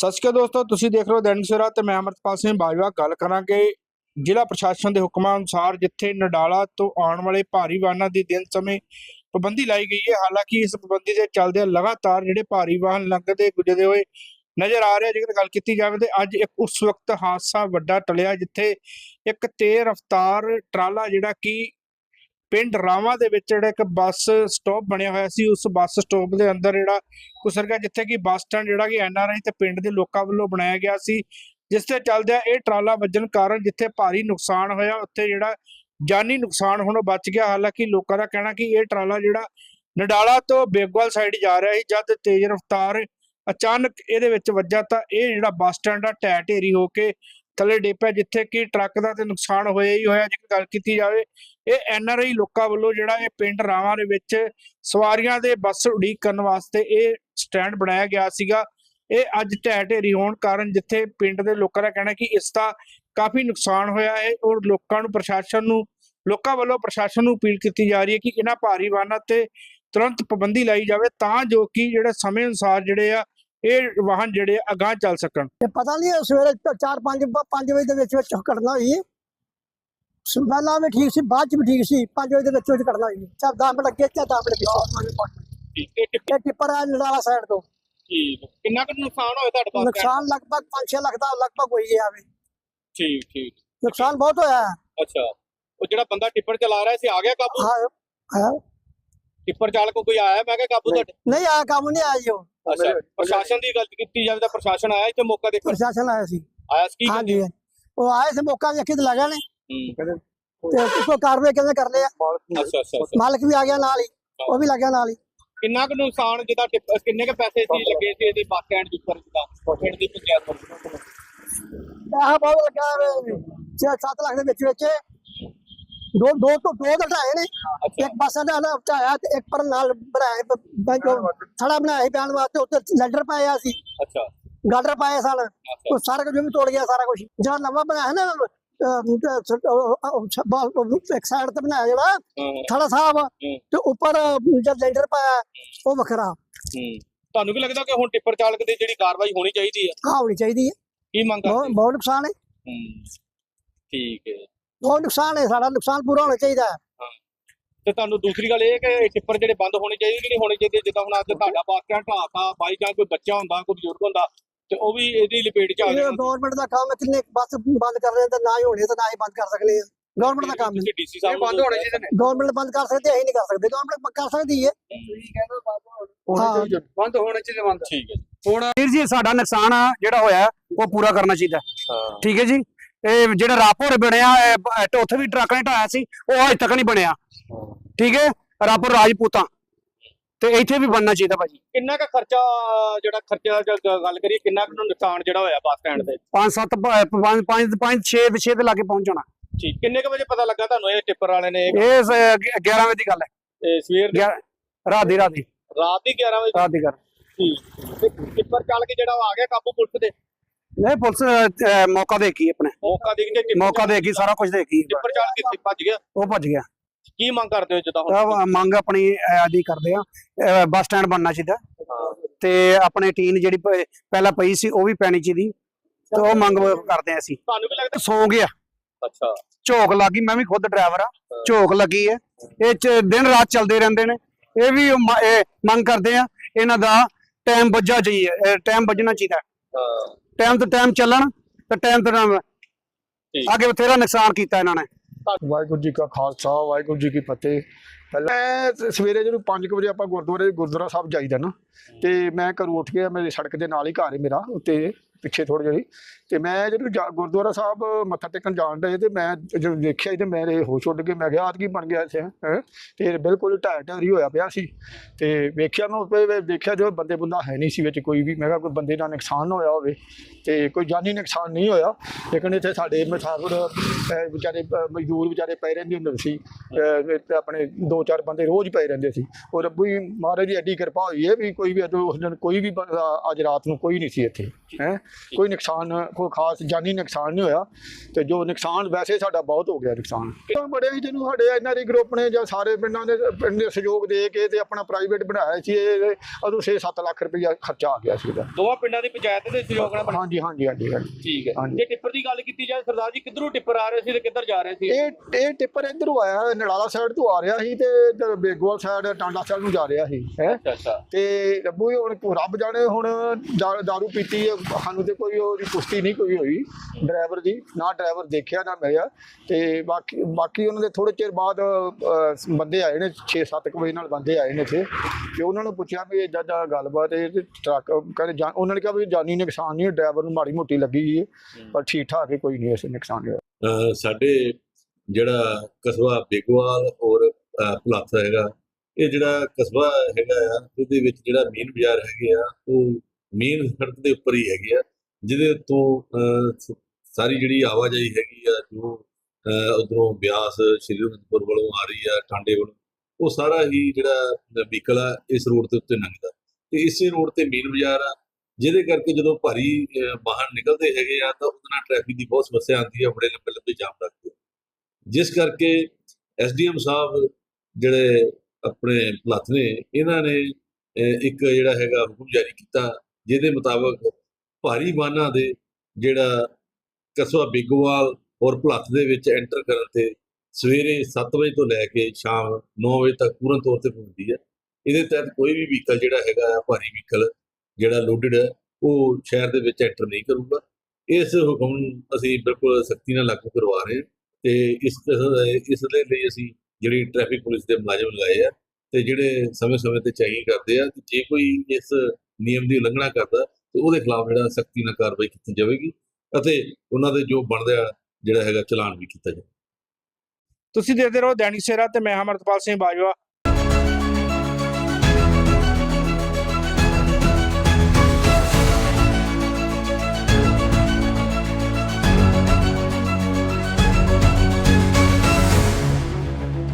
ਸਤਿ ਸ਼੍ਰੀ ਅਕਾਲ ਦੋਸਤੋ, ਤੁਸੀਂ ਦੇਖ ਰਹੇ ਹੋ ਦੈਨਿਕ ਸਵੇਰਾ ਤੇ ਮੈਂ ਅਮਰਤਪਾਲ ਸਿੰਘ ਬਾਜਵਾ। ਗੱਲ ਕਰਾਂਗੇ ਜ਼ਿਲ੍ਹਾ ਪ੍ਰਸ਼ਾਸਨ ਦੇ ਹੁਕਮਾਂ ਅਨੁਸਾਰ ਜਿੱਥੇ ਨਡਾਲਾ ਤੋਂ ਆਉਣ ਵਾਲੇ ਭਾਰੀ ਵਾਹਨਾਂ ਦੀ ਦਿਨ ਸਮੇਂ ਪਾਬੰਦੀ ਲਾਈ ਗਈ ਹੈ। ਹਾਲਾਂਕਿ ਇਸ ਪਾਬੰਦੀ ਦੇ ਚੱਲਦੇ ਲਗਾਤਾਰ ਜਿਹੜੇ ਭਾਰੀ ਵਾਹਨ ਲੰਘਦੇ ਗੁਜ਼ਰਦੇ ਹੋਏ ਨਜ਼ਰ ਆ ਰਿਹਾ, ਜੇਕਰ ਗੱਲ ਕੀਤੀ ਜਾਵੇ ਤੇ ਅੱਜ ਇੱਕ ਉਸ ਵਕਤ ਹਾਦਸਾ ਵੱਡਾ ਟਲਿਆ, ਜਿੱਥੇ ਇੱਕ ਤੇਜ਼ ਰਫ਼ਤਾਰ ਟਰਾਲਾ ਜਿਹੜਾ ਕਿ ਪਿੰਡ ਰਾਵਾਂ ਦੇ ਵਿੱਚ ਜਿਹੜਾ ਇੱਕ ਬੱਸ ਸਟਾਪ ਬਣਿਆ ਹੋਇਆ ਸੀ, ਉਸ ਬੱਸ ਸਟਾਪ ਦੇ ਅੰਦਰ ਜਿਹੜਾ ਕੁਸਰ ਗਿਆ ਜਿੱਥੇ ਕਿ ਬੱਸ ਸਟੈਂਡ ਜਿਹੜਾ ਕਿ ਐਨਆਰਆਈ ਤੇ ਪਿੰਡ ਦੇ ਲੋਕਾਂ ਵੱਲੋਂ ਬਣਾਇਆ ਗਿਆ ਸੀ, ਜਿਸ ਤੇ ਚੱਲਦਿਆਂ ਇਹ ਟਰਾਲਾ ਵੱਜਣ ਕਾਰਨ ਜਿੱਥੇ ਭਾਰੀ ਨੁਕਸਾਨ ਹੋਇਆ, ਉੱਥੇ ਜਿਹੜਾ ਜਾਨੀ ਨੁਕਸਾਨ ਹੁਣ ਬਚ ਗਿਆ। ਹਾਲਾਂਕਿ ਲੋਕਾਂ ਦਾ ਕਹਿਣਾ ਕਿ ਇਹ ਟਰਾਲਾ ਜਿਹੜਾ ਨਡਾਲਾ ਤੋਂ ਬੇਗਵਾਲ ਸਾਈਡ ਜਾ ਰਿਹਾ ਸੀ, ਜਦ ਤੇਜ਼ ਰਫ਼ਤਾਰ ਅਚਾਨਕ ਇਹਦੇ ਵਿੱਚ ਵੱਜਾ ਤਾਂ ਇਹ ਜਿਹੜਾ ਬੱਸ ਸਟੈਂਡ ਆ ਢਹਿ ਢੇਰੀ ਹੋ ਕੇ ਥੱਲੇ ਡੇਪਿਆ ਜਿੱਥੇ ਕਿ ਟਰੱਕ ਦਾ ਤੇ ਨੁਕਸਾਨ ਹੋਇਆ ਹੀ ਹੋਇਆ, ਜੇਕਰ ਗੱਲ ਕੀਤੀ ਜਾਵੇ, ਇਹ ਐਨਆਰਆਈ ਲੋਕਾਂ ਵੱਲੋਂ ਜਿਹੜਾ ਇਹ ਪਿੰਡ ਰਾਵਾਂ ਦੇ ਵਿੱਚ ਸਵਾਰੀਆਂ ਦੇ ਬੱਸ ਉਡੀਕ ਕਰਨ ਵਾਸਤੇ ਇਹ ਸਟੈਂਡ ਬਣਾਇਆ ਗਿਆ ਸੀਗਾ। ਇਹ ਅੱਜ ਢਹਿ ਢੇਰੀ ਹੋਣ ਕਾਰਨ ਜਿੱਥੇ ਪਿੰਡ ਦੇ ਲੋਕਾਂ ਦਾ ਕਹਿਣਾ ਕਿ ਇਸ ਦਾ ਕਾਫੀ ਨੁਕਸਾਨ ਹੋਇਆ ਹੈ ਔਰ ਲੋਕਾਂ ਨੂੰ ਪ੍ਰਸ਼ਾਸਨ ਨੂੰ, ਲੋਕਾਂ ਵੱਲੋਂ ਪ੍ਰਸ਼ਾਸਨ ਨੂੰ ਅਪੀਲ ਕੀਤੀ ਜਾ ਰਹੀ ਹੈ ਕਿ ਇਹਨਾਂ ਭਾਰੀ ਵਾਹਨਾਂ ਤੇ ਤੁਰੰਤ ਪਾਬੰਦੀ ਲਾਈ ਜਾਵੇ ਤਾਂ ਜੋ ਕਿ ਜਿਹੜੇ ਸਮੇਂ ਅਨੁਸਾਰ ਜਿਹੜੇ ਆ ਇਹ ਵਾਹਨ ਜਿਹੜੇ ਅਗਾਂਹ ਚੱਲ ਸਕਣ। ਤੇ ਪਤਾ ਨਹੀਂ ਸਵੇਰੇ 4 5 5 ਵਜੇ ਦੇ ਵਿੱਚ ਵਿੱਚ ਕੱਢਣਾ ਹੋਈ। ਪਹਿਲਾਂ ਵੀ ਠੀਕ ਸੀ ਬਾਅਦ ਚ ਵੀ ਠੀਕ ਸੀ 5 ਵਜੇ ਦੇ ਵਿੱਚ ਵਿੱਚ ਕੱਢਣਾ ਹੋਈ। ਚਾਰ 10 ਮਿੰਟ ਅੱਗੇ ਚਾਰ 10 ਮਿੰਟ ਪਿੱਛੇ। ਇਹ ਟਿੱਪਰ ਆ ਨਡਾਲਾ ਸਾਈਡ ਤੋਂ। ਠੀਕ ਕਿੰਨਾ ਕੁ ਨੁਕਸਾਨ ਹੋਇਆ ਤੁਹਾਡੇ ਪਾਸ ਨੁਕਸਾਨ ਲਗਭਗ 5-6 ਲੱਖ ਦਾ ਲਗਭਗ ਹੋਈ ਗਿਆ ਵੇ। ਠੀਕ ਠੀਕ। ਨੁਕਸਾਨ ਬਹੁਤ ਹੋਇਆ। ਅੱਛਾ। ਉਹ ਜਿਹੜਾ ਬੰਦਾ ਟਿੱਪਰ ਚਲਾ ਰਿਹਾ ਸੀ ਆ ਗਿਆ ਕਾਬੂ? ਹਾਂ ਹਾਂ। ਟਿੱਪਰ ਚਾਲਕ ਕੋਈ ਆਇਆ? ਮੈਂ ਕਿਹਾ ਕਾਬੂ ਤੁਹਾਡੇ? ਨਹੀਂ ਆਇਆ ਕੰਮ ਨਹੀਂ ਆਇਆ ਜੀ ਉਹ। ਅੱਛਾ ਪ੍ਰਸ਼ਾਸਨ ਦੀ ਗੱਲ ਕੀਤੀ ਜਾਵੇ ਤਾਂ ਪ੍ਰਸ਼ਾਸਨ ਆਇਆ ਇੱਥੇ ਮੌਕਾ ਦੇਖਣ? ਪ੍ਰਸ਼ਾਸਨ ਆਇਆ ਸੀ। ਆਇਆ ਸੀ ਕੀ ਹਾਂਜੀ ਉਹ ਆਏ ਸੀ ਮੌਕਾ ਵੇਖੀ ਤੇ ਲੱਗਾ ਨੇ। ਤੇ ਕੋਈ ਕਾਰਵਾਈ ਕਿਵੇਂ ਕਰ ਲਿਆ ਅੱਛਾ ਅੱਛਾ ਅੱਛਾ। ਮਾਲਕ ਵੀ ਆ ਗਿਆ ਨਾਲ ਹੀ। ਉਹ ਵੀ ਲੱਗਿਆ ਨਾਲ ਹੀ। ਕਿੰਨਾ ਕੁ ਨੁਕਸਾਨ ਜਿਹਦਾ ਟਿੱਪ- ਕਿੰਨੇ ਕੁ ਪੈਸੇ ਸੀ ਲੱਗੇ ਸੀ ਇਹਦੇ ਬੱਸ ਸਟੈਂਡ ਦੇ ਉੱਪਰ ਜਿਹਦਾ? ਪਿੰਡ ਦੀ ਪੰਚਾਇਤ ਨੂੰ ਪੈਸਾ ਬਹੁਤ ਲੱਗਾ ਵੇ 6-7 ਲੱਖ ਦੇ ਵਿੱਚ ਵਿੱਚ। ਦੋ ਦੋ ਤੋਂ ਦੋ ਢਾਏ ਨੇ। ਇੱਕ ਪਾਸਾ ਦਾ ਨਾ ਢਾਇਆ ਤੇ ਇੱਕ ਪਰ ਨਾਲ ਬਣਾਏ ਬ- ਬ- ਜੋ ਥੜਾ ਬਣਾਇਆ ਪੈਣ ਵਾਸਤੇ ਉੱਤੇ ਲੈਂਡਰ ਪਾਇਆ ਸੀ ਅੱਛਾ। ਗਾਡਰ ਪਾਏ ਸਨ ਉਹ ਸਾਰਾ ਕੁਝ ਵੀ ਤੋੜ ਗਿਆ ਸਾਰਾ ਕੁਝ। ਜਿਹੜਾ ਨਵਾਂ ਬਣਾਇਆ ਨਾ ਅਹ, ਤੇ ਸ- ਉਹ- ਉਹ- ਉਹ ਬ- ਇੱਕ ਸਾਈਡ ਤੇ ਬਣਾਇਆ ਜਿਹੜਾ ਹਾਂ, ਥੜਾ ਸਾਹਿਬ ਹੂੰ। ਤੇ ਉੱਪਰ ਜਦ ਲੈਂਡਰ ਪਾਇਆ ਉਹ ਵੱਖਰਾ। ਹੂੰ। ਤੁਹਾਨੂੰ ਕੀ ਲੱਗਦਾ ਕਿ ਹੁਣ ਟਿੱਪਰ ਚਾਲਕ ਦੀ ਜਿਹੜੀ ਕਾਰਵਾਈ ਹੋਣੀ ਚਾਹੀਦੀ ਹੈ? ਹਾਂ ਹੋਣੀ ਚਾਹੀਦੀ ਹੈ। ਕੀ ਮੰਗ ਬਹੁਤ ਕਰਦੇ? ਬਹੁਤ ਨੁਕਸਾਨ ਹੂੰ। ਠੀਕ ਹੈ। ਬਹੁਤ ਨੁਕਸਾਨ ਹੈ ਸਾਡਾ ਨੁਕਸਾਨ ਪੂਰਾ ਹੋਣਾ ਚਾਹੀਦਾ ਹੈ। ਤੇ ਤੁਹਾਨੂੰ ਦੂਸਰੀ ਗੱਲ ਇਹ ਹੈ ਕਿ ਇਹ ਟਿੱਪਰ ਜਿਹੜੇ ਬੰਦ ਹੋਣੇ ਚਾਹੀਦੇ ਕਿ ਨਹੀਂ ਹੋਣੇ ਚਾਹੀਦੇ? ਜਿੱਦਾਂ ਹੁਣ ਅੱਜ ਤੁਹਾਡਾ ਬੱਸ ਸਟੈਂਡ ਢਾਤਾ ਬਾਈ ਜਾਂ ਕੋਈ ਬੱਚਾ ਹੁੰਦਾ ਕੋਈ ਬਜ਼ੁਰਗ ਹੁੰਦਾ ਤੇ ਉਹ ਵੀ ਇਹਦੀ ਲਪੇਟ ਚ ਆ ਇਹ ਗਵਰਨਮੈਂਟ ਦਾ ਕੰਮ ਹੈ ਕਿੰਨੇ ਬੱਸ ਬੰਦ ਕਰ ਰਹੇ ਤਾਂ ਨਾ ਹੀ ਹੋਣੇ ਤਾਂ ਨਾ ਹੀ ਬੰਦ ਕਰ ਸਕਦੇ ਆ। ਗਵਰਨਮੈਂਟ ਦਾ ਕੰਮ ਹੈ। ਤੁਸੀਂ ਡੀਸੀ ਸਾਹਿਬ ਬੰਦ ਹੋਣੇ ਚਾਹੀਦੇ ਨੇ। ਗਵਰਨਮੈਂਟ ਬੰਦ ਕਰ ਸਕਦੀ ਅਸੀਂ ਨਹੀਂ ਕਰ ਸਕਦੇ। ਗਵਰਨਮੈਂਟ ਕਰ ਸਕਦੀ ਹੈ। ਹਾਂ। ਬੰਦ ਹੋਣੇ ਚਾਹੀਦੇ ਬੰਦ। ਠੀਕ ਹੈ ਜੀ। ਹੁਣ ਵੀਰ ਜੀ ਸਾਡਾ ਨੁਕਸਾਨ ਆ ਜਿਹੜਾ ਹੋਇਆ ਉਹ ਪੂਰਾ ਕਰਨਾ ਚਾਹੀਦਾ। ਠੀਕ ਹੈ ਜੀ? ਇਹ ਜਿਹੜਾ ਰਾਪੋਰ ਬਣਿਆ ਇਹ ਉੱਥੇ ਵੀ ਟਰੱਕ ਨੇ ਢਾਇਆ ਸੀ ਉਹ ਅਜੇ ਤੱਕ ਨਹੀਂ ਬਣਿਆ। ਠੀਕ ਹੈ? ਰਾਪੋਰ ਰਾਜਪੂਤਾਂ। ਤੇ ਇੱਥੇ ਵੀ ਬਣਨਾ ਚਾਹੀਦਾ ਭਾਜੀ। ਕਿੰਨਾ ਕੁ ਖਰਚਾ ਜਿਹੜਾ ਖਰਚਾ ਦਾ ਗੱਲ ਕਰੀਏ ਕਿੰਨਾ ਕੁ ਨੁਕਸਾਨ ਜਿਹੜਾ ਹੋਇਆ ਬੱਸ ਸਟੈਂਡ ਤੇ 5 7 5 5 5 6 6 ਦੇ ਲਾਗੇ ਪਹੁੰਚਣਾ ਠੀਕ ਕਿੰਨੇ ਕੁ ਵਜੇ ਪਤਾ ਲੱਗਾ ਤੁਹਾਨੂੰ ਇਹ ਟਿੱਪਰ ਵਾਲੇ ਨੇ? ਇਹ ਇਹ ਸ- ਗਿ- 11 ਵਜੇ ਦੀ ਗੱਲ ਹੈ। ਇਹ ਸਵੇਰ ਦੀ? ਰਾਤ ਦੀ ਰਾਤ ਦੀ। ਰਾਤ ਦੀ 11 ਵਜੇ? ਰਾਤ ਦੀ ਗੱਲ। ਠੀਕ। ਟਿੱਪਰ ਚਾਲਕ ਜਿਹੜਾ ਉਹ ਆ ਗਿਆ ਕਾਬੂ ਪੁਲਿਸ ਦੇ? ਨਹੀਂ ਪੁਲਿਸ ਅਹ, ਮੌਕਾ ਦੇਖੀ ਆਪਣੇ। ਮੌਕਾ ਦੇਖ ਕੇ ਟਿੱਪਰ ਮੌਕਾ ਦੇਖੀ ਸਾਰਾ ਕੁਝ ਦੇਖੀ। ਟਿੱਪਰ ਚਾਲਕ ਕਿੱਥੇ ਭੱਜ ਗਿਆ? ਉਹ ਭੱਜ ਗਿਆ। ਕੀ ਮੰਗ ਕਰਦੇ ਹੋ ਜਿੱਦਾਂ ਹੁਣ ਤਾਂ ਮੰਗ ਆਪਣੀ ਆਦੀ ਕਰਦੇ ਆ। ਅਹ, ਬੱਸ ਸਟੈਂਡ ਬਣਨਾ ਚਾਹੀਦਾ। ਤੇ ਆਪਣੇ ਟੀਨ ਜਿਹੜੀ ਪ- ਪਹਿਲਾਂ ਪਈ ਸੀ ਉਹ ਵੀ ਪੈਣੀ ਚਾਹੀਦੀ ਤੇ ਉਹ ਮੰਗ ਕਰਦੇ ਆ ਅਸੀਂ। ਤੁਹਾਨੂੰ ਕੀ ਲੱਗਦਾ? ਸੌ ਗਿਆ। ਅੱਛਾ। ਝੋਕ ਲੱਗੀ ਮੈਂ ਵੀ ਖੁਦ ਡਰਾਈਵਰ ਆ। ਝੋਕ ਲੱਗੀ ਹੈ ਇਹ ਚ ਦਿਨ ਰਾਤ ਚੱਲਦੇ ਰਹਿੰਦੇ ਨੇ। ਇਹ ਵੀ ਮ- ਇਹ ਮੰਗ ਕਰਦੇ ਆ। ਇਹਨਾਂ ਦਾ ਟਾਈਮ ਵੱਜਾ ਚਾਹੀਏ ਟਾਈਮ ਵੱਜਣਾ ਚਾਹੀਦਾ। ਹਾਂ। ਟਾਈਮ ਤੋਂ ਟਾਈਮ ਚੱਲਣ ਤੇ ਟਾਈਮ ਤੋਂ ਟਾਈਮ। ਅੱਗੇ ਬਥੇਰਾ ਨੁਕਸਾਨ ਕੀਤਾ ਇਹਨਾਂ ਨੇ ਵਾਹਿਗੁਰੂ ਜੀ ਕਾ ਖਾਲਸਾ ਵਾਹਿਗੁਰੂ ਜੀ ਕੀ ਫਤਿਹ ਮੈਂ ਸਵੇਰੇ ਜਦੋਂ 5 ਵਜੇ ਆਪਾਂ ਗੁਰਦੁਆਰੇ, ਗੁਰਦੁਆਰਾ ਸਾਹਿਬ ਜਾਈਦਾ ਨਾ, ਤੇ ਮੈਂ ਘਰੋਂ ਉੱਠ ਕੇ ਮੇਰੇ ਸੜਕ ਦੇ ਨਾਲ ਹੀ ਘਰ ਹੈ ਮੇਰਾ, ਉੱਤੇ ਪਿੱਛੇ ਥੋੜੀ ਜਿਹੀ, ਤੇ ਮੈਂ ਜਦੋਂ ਜਾ- ਗੁਰਦੁਆਰਾ ਸਾਹਿਬ ਮੱਥਾ ਟੇਕਣ ਜਾਣ ਡਏ ਤੇ ਮੈਂ ਜਦੋਂ ਦੇਖਿਆ ਤੇ ਮੇਰੇ ਹੋਸ਼ ਉੱਡ ਕੇ ਮੈਂ ਕਿਹਾ ਆਹ ਕੀ ਬਣ ਗਿਆ ਇੱਥੇ, ਹੈ? ਤੇ ਬਿਲਕੁਲ ਢਹਿ ਢੇਰੀ ਹੋਇਆ ਪਿਆ ਸੀ, ਤੇ ਵੇਖਿਆ ਮੈਂ ਦੇਖਿਆ ਜੋ ਬੰਦੇ ਬੁੰਦਾ ਹੈ ਨਹੀਂ ਸੀ ਵਿੱਚ ਕੋਈ ਵੀ, ਮੈਂ ਕਿਹਾ ਕੋਈ ਬੰਦੇ ਦਾ ਨੁਕਸਾਨ ਨਾ ਹੋਇਆ ਹੋਵੇ, ਤੇ ਕੋਈ ਜਾਨੀ ਨੁਕਸਾਨ ਨਹੀਂ ਹੋਇਆ, ਲੇਕਿਨ ਇੱਥੇ ਸਾਡੇ ਮਥਾਪੁਰ ਵਿਚਾਰੇ ਮਜ਼ਦੂਰ ਵਿਚਾਰੇ ਪਏ ਰਹਿੰਦੇ ਹੁੰਦੇ ਸੀ ਆਪਣੇ ਦੋ ਚਾਰ ਬੰਦੇ ਰੋਜ਼ ਪਏ ਰਹਿੰਦੇ ਸੀ। ਔਰ ਰੱਬੂ ਹੀ ਮਹਾਰਾਜ ਦੀ ਐਡੀ ਕਿਰਪਾ ਹੋਈ ਹੈ ਵੀ ਕੋਈ ਵੀ ਉਸ ਦਿਨ ਕੋਈ ਵੀ ਬੰਦਾ ਅੱਜ ਰਾਤ ਨੂੰ ਕੋਈ ਨਹੀਂ ਸੀ ਇੱਥੇ ਹੈ? ਕੋਈ ਨੁਕਸਾਨ ਕੋਈ ਖਾਸ ਜਾਨੀ ਨੁਕਸਾਨ ਨਹੀਂ ਹੋਇਆ ਤੇ ਜੋ ਨੁਕਸਾਨ ਵੈਸੇ ਸਾਡਾ ਬਹੁਤ ਹੋ ਗਿਆ ਨੁਕਸਾਨ। ਬੜੇ ਹੀ ਜਿਹਨੂੰ ਸਾਡੇ ਐਨਆਰਈ ਗਰੁੱਪ ਨੇ ਜਾਂ ਸਾਰੇ ਪਿੰਡਾਂ ਦੇ ਪਿੰਡ ਦੇ ਸਹਿਯੋਗ ਦੇ ਕੇ ਤੇ ਆਪਣਾ ਪ੍ਰਾਈਵੇਟ ਬਣਾਇਆ ਸੀ ਇਹ ਉਦੋਂ 6-7 ਲੱਖ ਰੁਪਇਆ ਖਰਚਾ ਆ ਗਿਆ ਸੀ ਦੋਵਾਂ ਪਿੰਡਾਂ ਦੀ ਪੰਚਾਇਤ ਦੇ ਸਹਿਯੋਗ ਨਾਲ ਹਾਂਜੀ ਹਾਂਜੀ ਹਾਂਜੀ ਠੀਕ ਹੈ। ਜੇ ਟਿੱਪਰ ਦੀ ਗੱਲ ਕੀਤੀ ਜਾਏ ਸਰਦਾਰ ਜੀ ਕਿੱਧਰੋਂ ਟਿੱਪਰ ਆ ਰਹੇ ਸੀ ਤੇ ਕਿੱਧਰ ਜਾ ਰਹੇ ਸੀ? ਇਹ ਇਹ ਟਿੱਪਰ ਇਧਰੋਂ ਆਇਆ ਨੜਾਲਾ ਸਾਈਡ ਤੋਂ ਆ ਰਿਹਾ ਸੀ ਤੇ ਇੱਧਰ ਬੇਗੋਲ ਸਾਈਡ ਟਾਂਡਾ ਸਾਈਡ ਨੂੰ ਜਾ ਰਿਹਾ ਸੀ ਹੈ? ਤੇ ਰੱਬੂ ਹੁਣ ਰੱਬ ਜਾਣੇ ਹੁਣ ਦਾਰੂ ਪੀਤੀ ਹੈ, ਸਾਨੂੰ ਤੇ ਕੋਈ ਉਹਦੀ ਪੁਸ਼ਟੀ ਨਹੀਂ ਕੋਈ ਹੋਈ। ਡਰਾਈਵਰ ਦੀ ਨਾ ਡਰਾਈਵਰ ਦੇਖਿਆ ਨਾ ਮਿਲਿਆ। ਤੇ ਬਾਕੀ ਬਾਕੀ ਉਹਨਾਂ ਦੇ ਥੋੜੇ ਚਿਰ ਬਾਅਦ ਬੰਦੇ ਆਏ ਨੇ 6-7 ਵਜੇ ਨਾਲ ਬੰਦੇ ਆਏ ਨੇ ਇੱਥੇ। ਤੇ ਉਹਨਾਂ ਨੂੰ ਪੁੱਛਿਆ ਵੀ ਇਦਾਂ ਦਾ ਗੱਲਬਾਤ ਹੈ ਤੇ ਟਰੱਕ ਕਹਿੰਦੇ ਉਹਨਾਂ ਨੇ ਕਿਹਾ ਵੀ ਜਾਨੀ ਨੁਕਸਾਨ ਨਹੀਂ ਡਰਾਈਵਰ ਨੂੰ ਮਾੜੀ ਮੋਟੀ ਲੱਗੀ ਹੈ ਪਰ ਠੀਕ ਠਾਕ ਹੈ ਕੋਈ ਨਹੀਂ ਐਸੇ ਨੁਕਸਾਨ ਹੋਇਆ। ਸਾਡੇ ਜਿਹੜਾ ਕਸਬਾ ਬੇਗਵਾਲ ਔਰ ਭੁਲੱਥ ਹੈਗਾ। ਇਹ ਜਿਹੜਾ ਕਸਬਾ ਹੈਗਾ ਆ, ਉਹਦੇ ਵਿੱਚ ਜਿਹੜਾ ਮੇਨ ਬਾਜ਼ਾਰ ਹੈਗੇ ਆ, ਉਹ ਮੇਨ ਸੜਕ ਦੇ ਉੱਪਰ ਹੀ ਹੈਗੇ ਆ, ਜਿਹਦੇ ਤੋਂ ਸਾਰੀ ਜਿਹੜੀ ਆਵਾਜਾਈ ਹੈਗੀ ਆ, ਜੋ ਉਧਰੋਂ ਬਿਆਸ ਸ਼੍ਰੀ ਅਨੰਦਪੁਰ ਵੱਲੋਂ ਆ ਰਹੀ ਆ, ਟਾਂਡੇ ਵੱਲੋਂ, ਉਹ ਸਾਰਾ ਹੀ ਜਿਹੜਾ ਵਹੀਕਲ ਆ, ਇਸ ਰੋਡ ਦੇ ਉੱਤੇ ਲੰਘਦਾ। ਤੇ ਇਸੇ ਰੋਡ ਤੇ ਮੇਨ ਬਾਜ਼ਾਰ ਆ, ਜਿਹਦੇ ਕਰਕੇ ਜਦੋਂ ਭਾਰੀ ਵਾਹਨ ਨਿਕਲਦੇ ਹੈਗੇ ਆ, ਤਾਂ ਉਹਦੇ ਨਾਲ ਟ੍ਰੈਫਿਕ ਦੀ ਬਹੁਤ ਸਮੱਸਿਆ ਆਉਂਦੀ ਆ, ਬੜੇ ਲੰਬੇ ਲੰਬੇ ਜਾਮ ਲੱਗਦੇ ਜਿਸ ਕਰਕੇ ਐਸਡੀਐਮ ਸਾਹਿਬ ਜਿਹੜੇ ਆਪਣੇ ਭਲੱਥ ਨੇ, ਇਹਨਾਂ ਨੇ ਇੱਕ ਜਿਹੜਾ ਹੈਗਾ ਹੁਕਮ ਜਾਰੀ ਕੀਤਾ, ਜਿਹਦੇ ਮੁਤਾਬਕ ਭਾਰੀ ਵਾਹਨਾਂ ਦੇ ਜਿਹੜਾ ਕਸਬਾ ਬਿਗਵਾਲ ਔਰ ਭਲੱਥ ਦੇ ਵਿੱਚ ਐਂਟਰ ਕਰਨ ਤੇ ਸਵੇਰੇ 7 ਵਜੇ ਤੋਂ ਲੈ ਕੇ ਸ਼ਾਮ 9 ਵਜੇ ਤੱਕ ਪੂਰਨ ਤੌਰ ਤੇ ਪਹੁੰਚਦੀ ਹੈ। ਇਹਦੇ ਤਹਿਤ ਕੋਈ ਵੀ ਵਹੀਕਲ ਜਿਹੜਾ ਹੈਗਾ ਭਾਰੀ ਵਹੀਕਲ ਜਿਹੜਾ ਲੋਡਡ ਹੈ, ਉਹ ਸ਼ਹਿਰ ਦੇ ਵਿੱਚ ਐਂਟਰ ਨਹੀਂ ਕਰੂਗਾ। ਇਸ ਹੁਕਮ ਨੂੰ ਅਸੀਂ ਬਿਲਕੁਲ ਸਖਤੀ ਨਾਲ ਲਾਗੂ ਕਰਵਾ ਰਹੇ ਹਾਂ ਤੇ ਇਸ ਇਸ ਲਈ ਅਸੀਂ ਜਿਹੜੀ ਟ੍ਰੈਫਿਕ ਪੁਲਿਸ ਦੇ ਮੁਲਾਜ਼ਮ ਲਗਾਏ ਆ ਤੇ ਜਿਹੜੇ ਸਮੇਂ-ਸਮੇਂ ਤੇ ਚੈਕਿੰਗ ਕਰਦੇ ਆ, ਤੇ ਜੇ ਕੋਈ ਇਸ ਨਿਯਮ ਦੀ ਉਲੰਘਣਾ ਕਰਦਾ, ਤੇ ਉਹਦੇ ਖਿਲਾਫ ਜਿਹੜਾ ਸਖਤੀ ਨਾਲ ਕਾਰਵਾਈ ਕੀਤੀ ਜਾਵੇਗੀ ਅਤੇ ਉਹਨਾਂ ਦੇ ਜੋ ਬਣਦਾ ਜਿਹੜਾ ਹੈਗਾ ਚਲਾਨ ਵੀ ਕੀਤਾ ਜਾਵੇ। ਤੁਸੀਂ ਦੇਖਦੇ ਰਹੋ, ਦੈਨਿਕ ਸੇਰਾ ਤੇ ਮੈਂ ਅਮਰਤਪਾਲ ਸਿੰਘ ਬਾਜਵਾ।